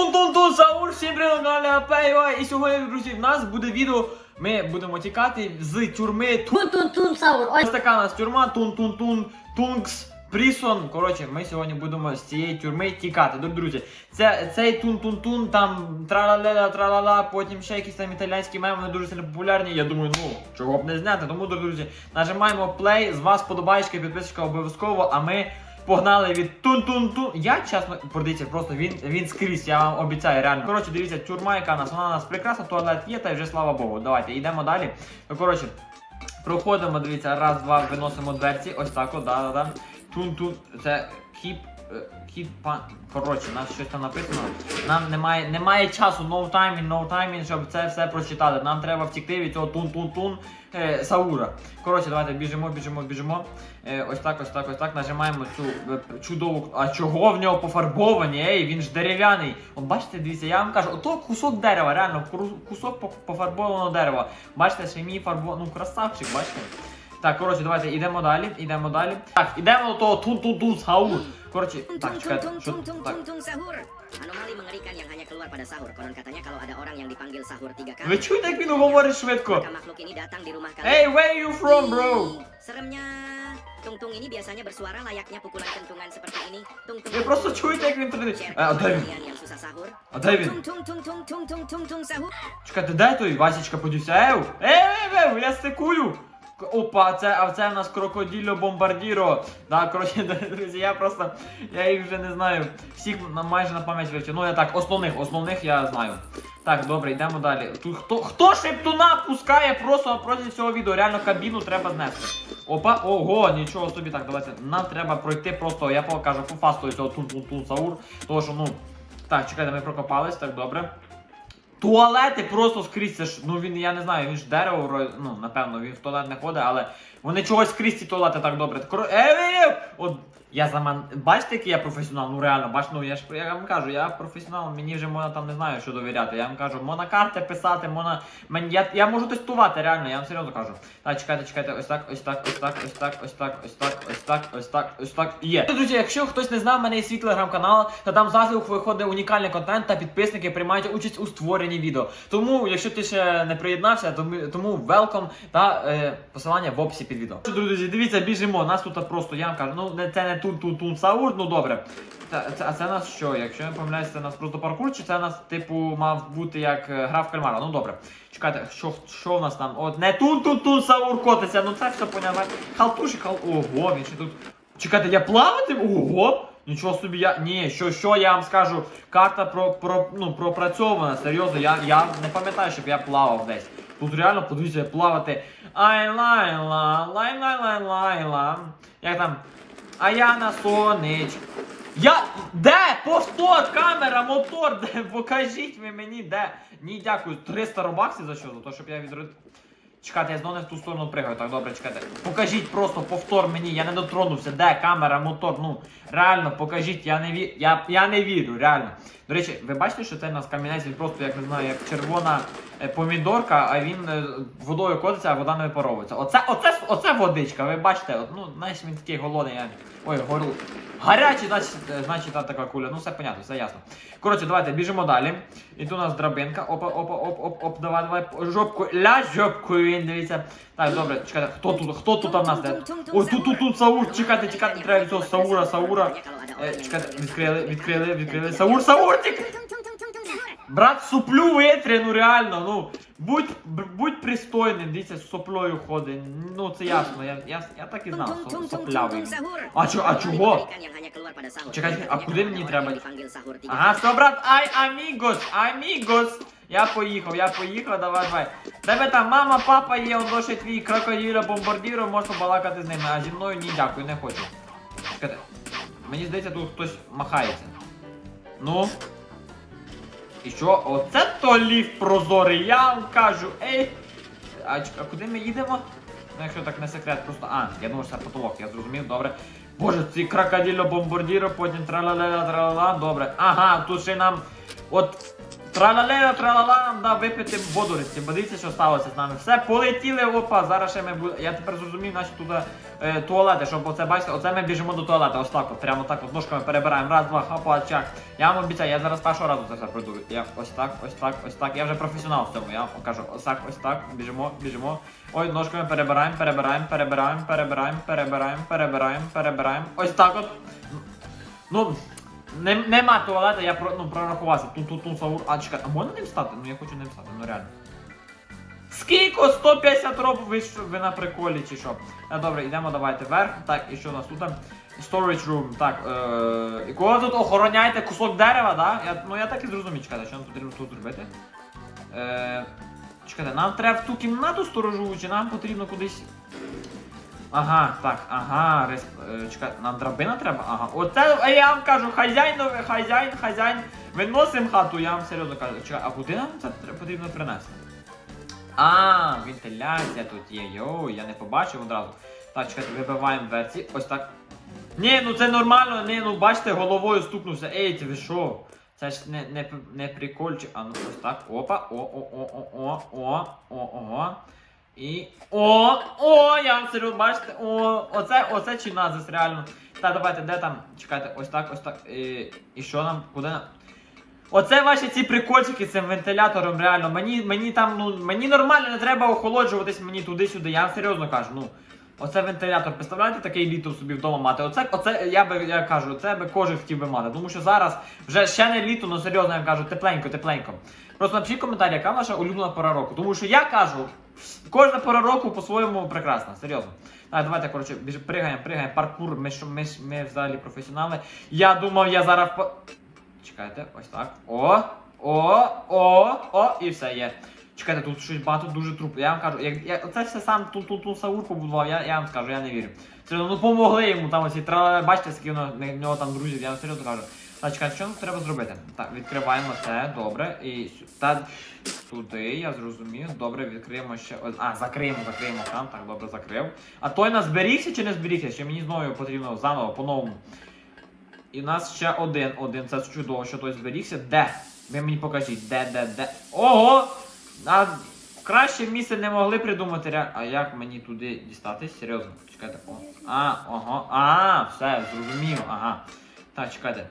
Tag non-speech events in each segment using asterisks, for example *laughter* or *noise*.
Тун-тун-тун, Саур, всім привіт, на каналі І сьогодні, друзі, в нас буде відео. Ми будемо тікати з тюрми Тун-тун-тун, Саур. Ось така у нас тюрма, тун-тун-тун, тунгс. Прісон, коротше, ми сьогодні будемо з цієї тюрми тікати. Дорогі друзі, це, цей тун-тун-тун, там тра-ла-ля, тра-ла-ла, потім ще якісь там італійські меми, вони дуже сильно популярні. Я думаю, ну, чого б не зняти. Тому, дорогі друзі, нажимаємо плей, з вас подобаєчка, підписочка обов'язково, а ми погнали від тун-тун-тун. Я чесно, подивіться, просто він, він скрізь, я вам обіцяю, реально. Коротше, дивіться, тюрма, яка нас, вона у нас прекрасна, туалет є, та й вже слава Богу. Давайте, йдемо далі. Ну, коротше, Проходимо, дивіться, раз, два, виносимо дверці. Ось так, от, да, да, да. Тун-тун. Це е, keep пан. Коротше, у нас щось там написано. Нам немає, немає часу, no timing, no timing, щоб це все прочитати. Нам треба втікти від цього тун-тун-тун е, Саура. Коротше, давайте біжимо, біжимо, біжимо. Е, ось так, ось так, ось так. Нажимаємо цю е, чудову. А чого в нього пофарбовані? Ей, він ж дерев'яний. От бачите, дивіться, я вам кажу, ото кусок дерева, реально, кусок пофарбованого дерева. Бачите, ще мій фарбо... Ну, красавчик, бачите? Так, коротше, давайте йдемо далі, йдемо далі. Так, йдемо до того тун-тун-тун Саур. Tung tung так. tung tung sahur. Anomali mengerikan yang hanya keluar pada sahur. Konon katanya kalau ada orang yang dipanggil sahur tiga kali, Ви чуєте, як він говорить швидко? maka makhluk ini datang di rumah kalian. Hey, where you from, bro? Seremnya. Tung tung ini biasanya bersuara layaknya pukulan kentungan seperti ini. Tung tung. Ви просто чуєте, як він тренує. Е, А ke він? kalian yang susah sahur. А де він? Tung tung tung tung tung tung tung tung sahur. Чекайте, де той? Васічка подівся. Ев! Ев, ев, я стикую! Опа, це, а це в нас крокоділо бомбардіро. Да, коротше, *laughs* друзі, я просто, я їх вже не знаю. Всіх майже на пам'ять вивчив. Ну я так, основних, основних я знаю. Так, добре, йдемо далі. Тут хто, хто шептуна пускає просто проти цього відео? Реально кабіну треба знести. Опа, ого, нічого собі так, давайте. Нам треба пройти просто, я покажу по фасту цього тун-тун-тун саур. Тому що, ну. Так, чекайте, ми прокопались, так добре. Туалети просто скрізь, ж, ну він, я не знаю, він ж дерево, ну, напевно, він в туалет не ходить, але вони чогось скрізь ці туалети так добре. Кро... Е, е, е! От, я за мен... Бачите, який я професіонал? Ну реально, бач, ну я ж я вам кажу, я професіонал, мені вже можна там не знаю, що довіряти. Я вам кажу, можна карти писати, можна. Мені, я, я можу тестувати, реально, я вам серйозно кажу. Так, чекайте, чекайте, ось так, ось так, ось так, ось так, ось так, ось так, ось так, ось так, ось так. Є. Друзі, якщо хтось не знав, мене є свій телеграм-канал, та там завжди виходить унікальний контент та підписники приймають участь у створенні відео. Тому, якщо ти ще не приєднався, тому, welcome та е, посилання в описі під відео. Друзі, дивіться, біжимо. Нас тут просто, я вам кажу, ну це не тун тун тун саур, ну добре. Та, це, а це нас що? Якщо я не помиляюсь, це нас просто паркур, чи це нас, типу, мав бути як е, гра в кальмара? Ну добре. Чекайте, що, що в нас там? От не тун тун тун саур котиться, ну це все поняття. Халтушик, хал... Ого, він ще тут. Чекайте, я плавати? Ого! Нічого собі, я. Ні, що, що я вам скажу, карта про, про, ну, пропрацьована, серйозно, я, я не пам'ятаю, щоб я плавав десь. Тут реально, подивіться, плавати. Ай лайла, лай лай лай лайла. Як там? А я на сонечку. Я. Де? Повтор, камера, мотор, де? Покажіть ви мені, де? Ні, дякую. 300 робаксів за що? За те, щоб я відрод... Чекайте, я знову не в ту сторону пригаю. Так, добре, чекайте. Покажіть просто повтор мені, я не дотронувся. Де камера, мотор? Ну, реально, покажіть, я не вірю. Я, я не вірю, реально. До речі, ви бачите, що це у нас камінець, він просто, як не знаю, як червона е, помідорка, а він е, водою котиться, а вода не випаровується. Оце, оце, оце водичка, ви бачите, от, ну, знаєш, він такий голодний. Ой, гору. Гарячий, значить, е, значить та така куля. Ну все понятно, все ясно. Коротше, давайте біжимо далі. І тут у нас драбинка. Опа, опа, оп, оп, оп, давай, давай. Жопку, ля жопкою він, дивіться. Так, добре, чекайте, хто тут, хто тут у нас? Ой, тут, тут, тут, Саур, чекайте, чекайте, треба цього Саура, Саура. Чекайте, відкрили, відкрили, відкрили. Саур, Саур, Саурчик! Брат, суплю витри, ну реально, ну. Будь, будь пристойним, дивіться, з соплею ходить. Ну це ясно, я, я, я так і знав, tung со- tung tung tung соплявий. А чо- а чого? Чекайте, а куди мені треба? Ага, все, брат, ай, амігос, амігос. Я поїхав, я поїхав, давай, давай. Тебе там мама, папа є, он досить твій крокоділя бомбардіро, можеш побалакати з ними, а зі мною ні, дякую, не хочу. Чекайте, мені здається, тут хтось махається. Ну. І що? Оце то ліфт прозорий, я вам кажу, ей. А, а куди ми їдемо? Ну, якщо так не секрет, просто. А, я думаю, що це потолок, я зрозумів, добре. Боже, ці крокодило бомбардіро, потім траля-ля-ля, траля-ла, добре. Ага, тут ще нам. От Тралалея, тралала, дав випити водорості. Бо дивіться, що сталося з нами. Все, полетіли, опа, зараз ще ми будемо. Я тепер зрозумів, наші туди е, туалети, щоб оце бачите, оце ми біжимо до туалету, ось так, от, прямо так, от ножками перебираємо. Раз, два, хапа, чак. Я вам обіцяю, я зараз першого разу це все пройду. Я ось так, ось так, ось так. Я вже професіонал в цьому. Я вам кажу, ось так, ось так, біжимо, біжимо. Ой, ножками перебираємо, перебираємо, перебираємо, перебираємо, перебираємо, перебираємо, перебираємо. Ось так от. Ну, не, нема туалета, я про, ну, прорахувався. Тут, тут, тут, саур. А, чекай, а можна ним стати? Ну я хочу ним стати, ну реально. Скільки? 150 роб ви, ви на приколі чи що? А, добре, йдемо давайте вверх. Так, і що у нас тут? Storage room. Так, е, кого тут охороняєте кусок дерева, да? Я, ну я так і зрозумів, чекайте, що нам потрібно тут зробити. Е, чекайте, нам треба в ту кімнату сторожову, чи нам потрібно кудись. Ага, так, ага, рес... е, чекай, нам драбина треба? Ага. Оце а я вам кажу, хазяїн, хазяїн, хазяїн, виносим хату, я вам серйозно кажу. Чекай, а куди нам це потрібно принести? А, вентиляція тут є. Йоу, я не побачив одразу. Так, чекайте, вибиваємо дверці. Ось так. Ні, ну це нормально, ні, ну бачите, головою стукнувся. Ей, це ви що? Це ж не, не, не прикольчик. А ну ось так. Опа. О, І. О! О! Я вам серйозно, бачите? О! Оце, оце чи назис, реально. Так, давайте, де там? Чекайте, ось так, ось так. І, і що нам? Куди нам? Оце ваші ці прикольчики з цим вентилятором, реально. Мені, мені там, ну, мені нормально не треба охолоджуватись мені туди-сюди. Я вам серйозно кажу, ну. Оце вентилятор, представляєте, такий літо собі вдома мати. Оце, оце я би я кажу, це би кожен хотів би мати. Тому що зараз вже ще не літо, ну серйозно я кажу, тепленько, тепленько. Просто напишіть коментарі, яка ваша улюблена пора року. Тому що я кажу, кожна пора року по-своєму прекрасна, серйозно. Так, давайте, коротше, пригаємо, пригаємо, паркур, ми, ми, ми взагалі професіонали. Я думав, я зараз по. Чекайте, ось так. О! О! О! О! І все є. Чекайте, тут щось багато дуже трупів. Я вам кажу, як, я, це все сам тут тут тут Саур побудував, я, я вам скажу, я не вірю. Серйозно, ну помогли йому там оці тра... Бачите, скільки в нього там друзів, я вам серйозно кажу. Так, чекайте, що нам треба зробити? Так, відкриваємо це, добре. І та туди, я зрозумів. Добре, відкриємо ще. А, закриємо, закриємо там, так, добре, закрив. А той нас зберігся чи не зберігся? Чи мені знову потрібно заново, по-новому. І у нас ще один, один. Це чудово, що той зберігся. Де? Ви мені покажіть, де, де, де. Ого! А краще місце не могли придумати. А як мені туди дістатись? Серйозно, чекайте. О. А, ого. А, все, зрозумів, ага. Так, чекайте.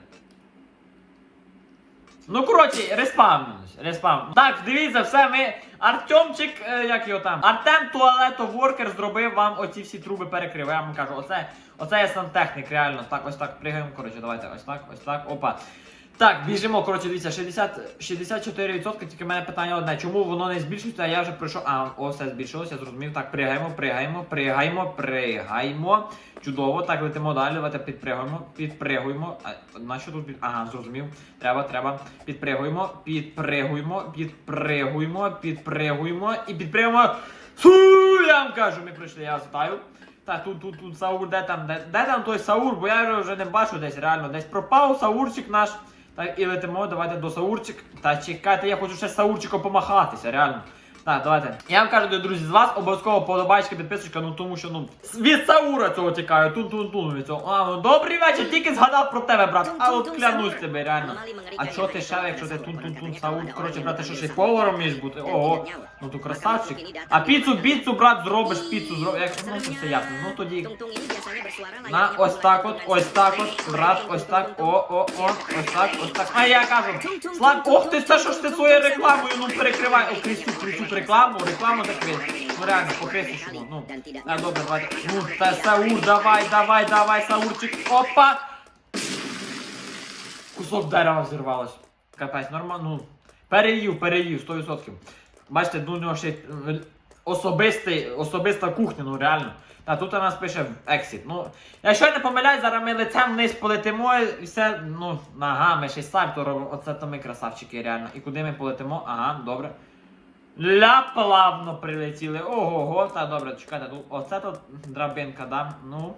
Ну, коротше, респавнились, респавн. Так, дивіться, все, ми. Артемчик, е, як його там? Артем Туалетоворкер зробив вам оці всі труби перекрив. Я вам кажу, оце, оце є сантехнік, реально. Так, ось так, пригаємо, коротше, давайте, ось так, ось так, опа. Так, біжимо, коротше, дивіться, 60, 64%, тільки в мене питання одне. Чому воно не збільшується, а я вже пройшов. А, о, все збільшилося, зрозумів. Так, пригаємо, пригаємо, пригаємо, пригаємо. Чудово, так летимо далі, давайте підпригуємо, підпригуємо. А, на що тут. Ага, зрозумів. Треба, треба. Підпригуємо, підпригуємо, підпригуємо, підпригуємо і підпригуємо. Су, я вам кажу, ми прийшли, я вас вітаю. Так, тут, тут, тут Саур, де там, де, де там той Саур, бо я вже не бачу десь, реально, десь пропав Саурчик наш. Так, і летимо, давайте до Саурчик. Та чекайте, я хочу ще з Саурчиком помахатися, реально. Так, давайте. Я вам кажу, друзі, з вас обов'язково подобаєчка, підписочка, ну тому що ну від Саура цього тікаю, тун тун тун від цього. А, ну добрий вечір, тільки згадав про тебе, брат. А от клянусь тебе, реально. А чого ти ще, якщо ти тун тун тун Саур, коротше, брат, ти що ще поваром вмієш бути? Ого, ну то красавчик. А піцу, піцу, брат, зробиш, піцу зробиш. Як ну це все ясно. Ну тоді. На, ось так от, ось так от, брат, ось так, о, о, о, ось так, ось так. А я кажу, Слав, ох ти, це що ж ти своєю рекламою, ну перекривай, о, крістю, крістю рекламу, рекламу закрив. Ну реально, покрити, ну. А, добре, давайте. Ну, та Саур, давай, давай, давай, Саурчик, опа! Кусок дерева взірвалось. Капець, нормально, ну. Переїв, переїв, 100%. Бачите, ну, у нього ще е, особистий, особиста кухня, ну реально. А тут у нас пише Exit. Ну, якщо не помиляюсь, зараз ми лицем вниз полетимо і все, ну, ага, ми ще й робимо. Оце то ми красавчики, реально. І куди ми полетимо? Ага, добре. Ля плавно прилетіли. Ого-го, та добре, чекайте, тут оце тут драбинка, да? Ну.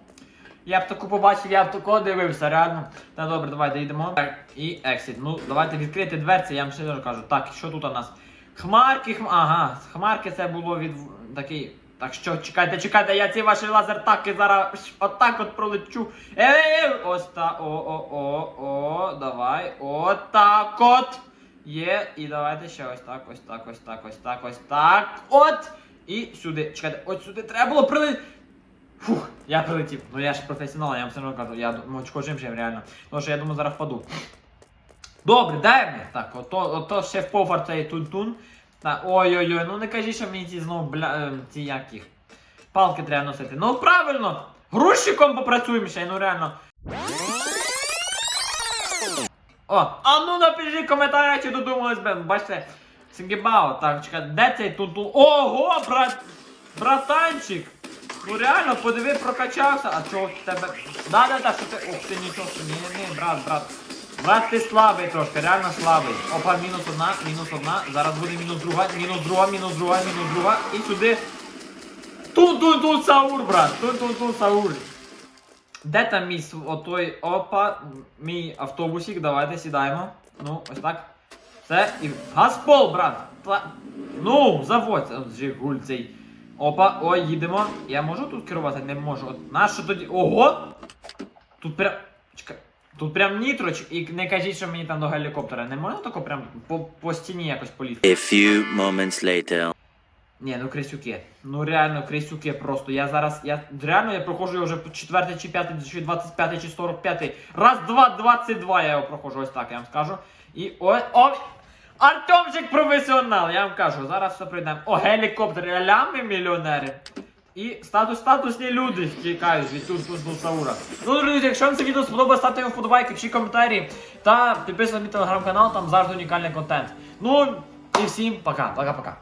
Я б таку побачив, я б тако дивився, реально. Та добре, давайте йдемо. Так, і exit. Ну, давайте відкрити дверці, я вам ще раз кажу. Так, що тут у нас? Хмарки, хм... ага, хмарки це було від такий. Так що, чекайте, чекайте, я ці ваші лазертаки зараз отак от пролечу. Ей, ось та, о, о, о, о, давай, отак от. Є, і давайте ще ось так, ось так, ось так, ось так, ось так. От! І сюди. Чекайте, от сюди треба було прилетіти. Фух, я прилетів. Ну я ж професіонал, я вам все одно кажу, я думаю, очко жим реально. Тому що я думаю, зараз впаду. Добре, дай мені. Так, ото, ото ще повар цей тун-тун. Ой-ой-ой, ну не кажи, що мені ці знову бля. е, ці як їх. Палки треба носити. Ну правильно! Грузчиком попрацюємо ще, ну реально. О, а ну напиши в коментарях, чи додумались би. Бачите, Сінгібао, так, чекай, де цей тун-тун? Ого, брат! Братанчик! Ну реально, подиви, прокачався, а чого в тебе. Да-да-да, що ти. Ух ти нічого, ні, ні, брат, брат. Брат, ти слабий трошки, реально слабий. Опа, мінус одна, мінус одна. Зараз буде мінус друга, мінус друга, мінус друга, мінус друга. І сюди. Тун тун тун саур, брат. Тун тун саур. Де там мій отой опа, мій автобусик, давайте сідаємо. Ну, ось так. Все, і газпол, брат. Та- Ну, заводь, Жигуль цей. Опа, ой, їдемо. Я можу тут керувати? Не можу. От нащо тоді. Ого! Тут прям. Чекай. Тут прям нітроч, і не кажіть, що мені там до гелікоптера. Не можна тако прям по, по стіні якось полізти? A few moments later. Ні, ну крисюки. Ну реально крисюки просто. Я зараз. Я реально я проходжу вже по четвертий чи п'ятий, чи 25 чи 45. Раз, два, 22 я його проходжу, ось так я вам скажу. І ой, о! Артемчик професіонал, я вам кажу, зараз все прийдемо. О, гелікоптер, лями мільйонери. І статус статусні люди втікають від тут тут Саура. Ну, друзі, якщо вам це відео сподобалось, ставте йому вподобайки, пишіть коментарі та підписуйтесь на мій телеграм-канал, там завжди унікальний контент. Ну і всім пока, пока-пока.